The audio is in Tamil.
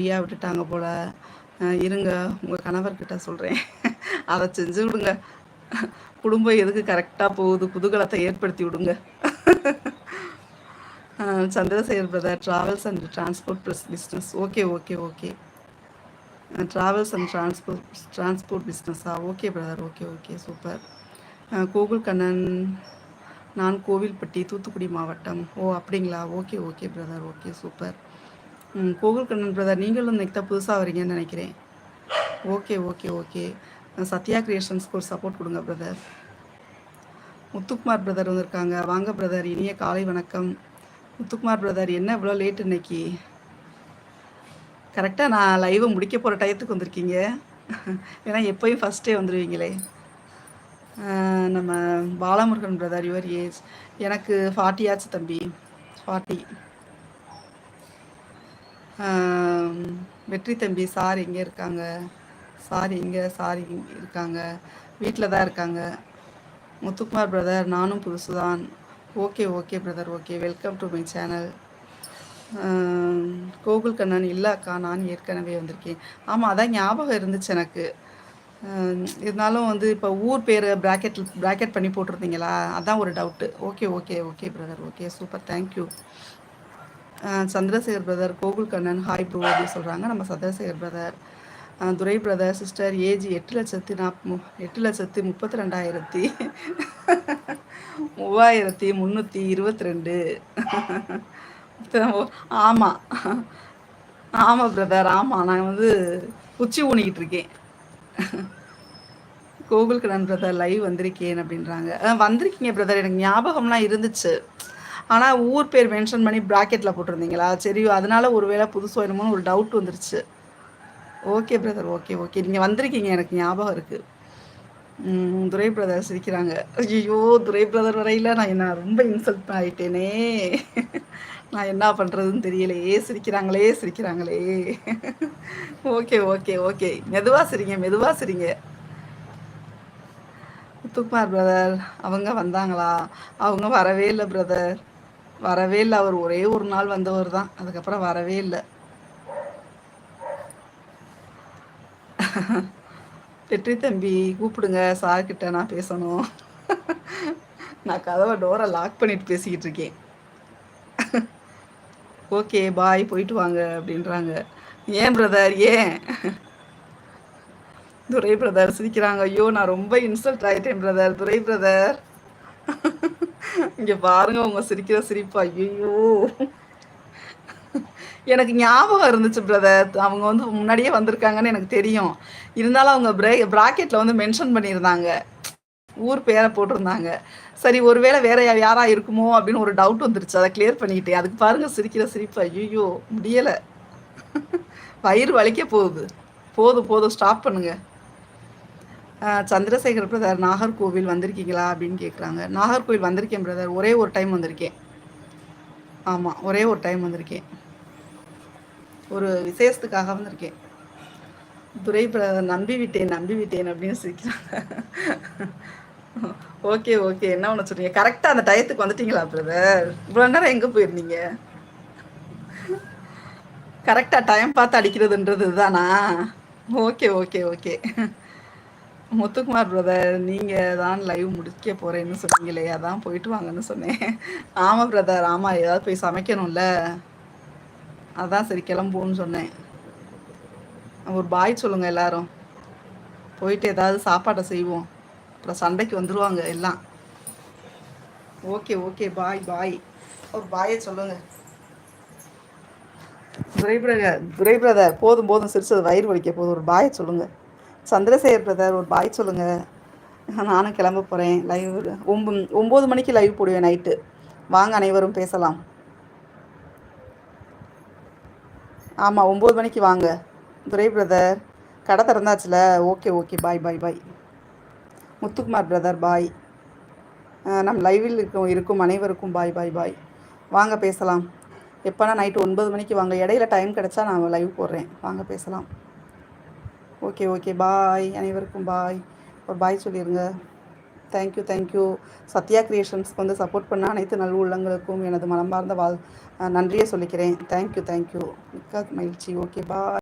ஃப்ரீயாக விட்டுட்டாங்க போல். இருங்க உங்கள் கணவர்கிட்ட சொல்கிறேன் அதை செஞ்சு விடுங்க. குடும்பம் எதுக்கு கரெக்டாக போகுது? குதூகலத்தை ஏற்படுத்தி விடுங்க. Chandrasekar brother travels and transport plus business okay okay okay travels and transport transport பிஸ்னஸா okay brother okay okay super Gokul Kannan நான் கோவில்பட்டி தூத்துக்குடி மாவட்டம். ஓ அப்படிங்களா? Okay okay brother okay super ம் கோகுல் பிரதர் நீங்களும் இன்னைக்கு தான் புதுசாக வரீங்கன்னு நினைக்கிறேன் ஓகே ஓகே ஓகே சத்யா கிரியேஷன்ஸ்க்கு ஒரு சப்போர்ட் கொடுங்க பிரதர் முத்துக்குமார் பிரதர் வந்திருக்காங்க வாங்க பிரதர் இனிய காலை வணக்கம். முத்துக்குமார் பிரதர் என்ன இவ்வளோ லேட் இன்னைக்கு? கரெக்டாக நான் லைவை முடிக்க போகிற டயத்துக்கு வந்திருக்கீங்க. ஏன்னா எப்போயும் ஃபஸ்ட்டே வந்துடுவீங்களே நம்ம பாலமுருகன் பிரதர் யுவர் ஏஜ் எனக்கு ஃபார்ட்டி ஆச்சு தம்பி. ஃபார்ட்டி வெற்றி தம்பி சார் எங்கே இருக்காங்க? சார் எங்கே? சார் இருக்காங்க. வீட்டில் தான் இருக்காங்க. முத்துக்குமார் பிரதர் நானும் புதுசு தான் okay okay brother okay welcome to my channel Gokul Kannan இல்லை அக்கா நான் ஏற்கனவே வந்திருக்கேன். ஆமாம் அதான் ஞாபகம் இருந்துச்சு எனக்கு. இருந்தாலும் வந்து இப்போ ஊர் பேர் ப்ராக்கெட் ப்ராக்கெட் பண்ணி போட்டிருந்தீங்களா? அதான் ஒரு doubt okay okay okay brother okay super thank you Chandrasekar brother Gokul Kannan hi bro அப்படின்னு சொல்கிறாங்க நம்ம Chandrasekar brother Durai brother sister AG எட்டு லட்சத்தி நாப் எட்டு லட்சத்தி முப்பத்தி ரெண்டாயிரத்தி மூவாயிரத்தி முந்நூற்றி இருபத்தி ரெண்டு ஆமாம் ஆமாம் பிரதர் ஆமாம் நான் வந்து உச்சி ஊனிக்கிட்டு இருக்கேன். கோகுல் கண்ணன் பிரதர் லைவ் வந்திருக்கேன் அப்படின்றாங்க. வந்திருக்கீங்க பிரதர். எனக்கு ஞாபகம்லாம் இருந்துச்சு. ஆனால் ஊர் பேர் மென்ஷன் பண்ணி ப்ராக்கெட்டில் போட்டிருந்தீங்களா? சரி அதனால ஒரு வேளை புதுசு வேணுமோனு ஒரு டவுட் வந்துருச்சு. ஓகே பிரதர் ஓகே ஓகே நீங்கள் வந்திருக்கீங்க. எனக்கு ஞாபகம் இருக்குது துரை பிரதர் சிரிக்கிறாங்க. ஐயோ துரை பிரதர் வரையில் நான் என்ன ரொம்ப இன்சல்ட் ஆகிட்டேனே நான் என்ன பண்ணுறதுன்னு தெரியலையே சிரிக்கிறாங்களே சிரிக்கிறாங்களே. ஓகே ஓகே ஓகே மெதுவாக சிரிங்க மெதுவாக சிரிங்க. முத்துக்குமார் பிரதர் அவங்க வந்தாங்களா? அவங்க வரவே இல்லை பிரதர் வரவே இல்லை. அவர் ஒரே ஒரு நாள் வந்தவர் தான். அதுக்கப்புறம் வரவே இல்லை. வெற்றி தம்பி கூப்பிடுங்க. சார்கிட்ட நான் பேசணும். நான் கதவை டோரை லாக் பண்ணிட்டு பேசிக்கிட்டு இருக்கேன். ஓகே பாய் போயிட்டு வாங்க அப்படின்றாங்க. ஏன் பிரதர் ஏன்? துரை பிரதர் சிரிக்கிறாங்க. ஐயோ நான் ரொம்ப இன்சல்ட் ஆகிட்டேன் பிரதர் துரை பிரதர் இங்க பாருங்க உங்க சிரிக்கிற சிரிப்பு. ஐயோ எனக்கு ஞாபகம் இருந்துச்சு பிரதர் அவங்க வந்து முன்னாடியே வந்திருக்காங்கன்னு எனக்கு தெரியும். இருந்தாலும் அவங்க பிரே ப்ராக்கெட்டில் வந்து மென்ஷன் பண்ணியிருந்தாங்க. ஊர் பேரை போட்டிருந்தாங்க. சரி ஒருவேளை வேற யாரா இருக்குமோ அப்படின்னு ஒரு டவுட் வந்துருச்சு. அதை கிளியர் பண்ணிக்கிட்டேன் அதுக்கு பாருங்க சிரிக்கிற சிரிப்பு. ஐயோ முடியலை. வயிறு வலிக்க போகுது. போதும் போதும். ஸ்டாப் பண்ணுங்க. சந்திரசேகர் பிரதர் நாகர்கோவில் வந்திருக்கீங்களா அப்படின்னு கேட்குறாங்க நாகர்கோவில் வந்திருக்கேன் பிரதர். ஒரே ஒரு டைம் வந்திருக்கேன். ஆமாம் ஒரே ஒரு டைம் வந்திருக்கேன். ஒரு விசேஷத்துக்காக வந்திருக்கேன். துரை பிரதர் நம்பி விட்டேன் நம்பி விட்டேன் அப்படின்னு சிரிக்கிறாங்க. Okay okay. என்ன ஒன்று சொல்றீங்க? கரெக்டாக அந்த டயத்துக்கு வந்துட்டீங்களா பிரதர்? இவ்வளோ நேரம் எங்கே போயிருந்தீங்க? கரெக்டாக டைம் பார்த்து அடிக்கிறதுன்றது தானா okay okay okay. Muthukumar brother நீங்கள் தான் லைவ் முடிக்க போகிறேன்னு சொன்னீங்களே அதான் போயிட்டு வாங்கன்னு சொன்னேன். ஆமாம் பிரதர் ஆமாம் ஏதாவது போய் சமைக்கணும்ல. அதான் சரி கிளம்புவோன்னு சொன்னேன். ஒரு பாய் சொல்லுங்கள் எல்லாரும். போயிட்டு ஏதாவது சாப்பாட்டை செய்வோம். அப்புறம் சண்டைக்கு வந்துடுவாங்க எல்லாம். ஓகே ஓகே பாய் பாய் ஒரு பாயை சொல்லுங்கள் துரை பிரதர் துரை பிரதர் போதும் போதும் சிரிச்சது வயிறு வலிக்க போதும் ஒரு பாயை சொல்லுங்கள் சந்திரசேகர் பிரதர் ஒரு பாய் சொல்லுங்கள் நானும் கிளம்ப போகிறேன் லைவ் ஒம்பு ஒம்பது மணிக்கு லைவ் போடுவேன் நைட்டு வாங்க அனைவரும் பேசலாம். ஆமாம் ஒம்பது மணிக்கு வாங்க. துரை பிரதர் கடை திறந்தாச்சுல? Okay okay bye bye bye Muthukumar brother bye நம் லைவில் இருக்கும் இருக்கும் அனைவருக்கும் பாய் பாய் பாய் வாங்க பேசலாம். எப்போனா நைட்டு ஒன்பது மணிக்கு வாங்க. இடையில டைம் கிடச்சா நான் லைவ் போடுறேன். வாங்க பேசலாம். Okay okay bye. அனைவருக்கும் பாய். ஒரு பாய் சொல்லிடுங்க தேங்க்யூ தேங்க்யூ சத்யா கிரியேஷன்ஸ்க்கு வந்து சப்போர்ட் பண்ண அனைத்து நல் உள்ளங்களுக்கும் எனது மனமார்ந்த வாழ் நன்றியை சொல்லிக்கிறேன். தேங்க்யூ தேங்க்யூ மிக்க மகிழ்ச்சி. Okay bye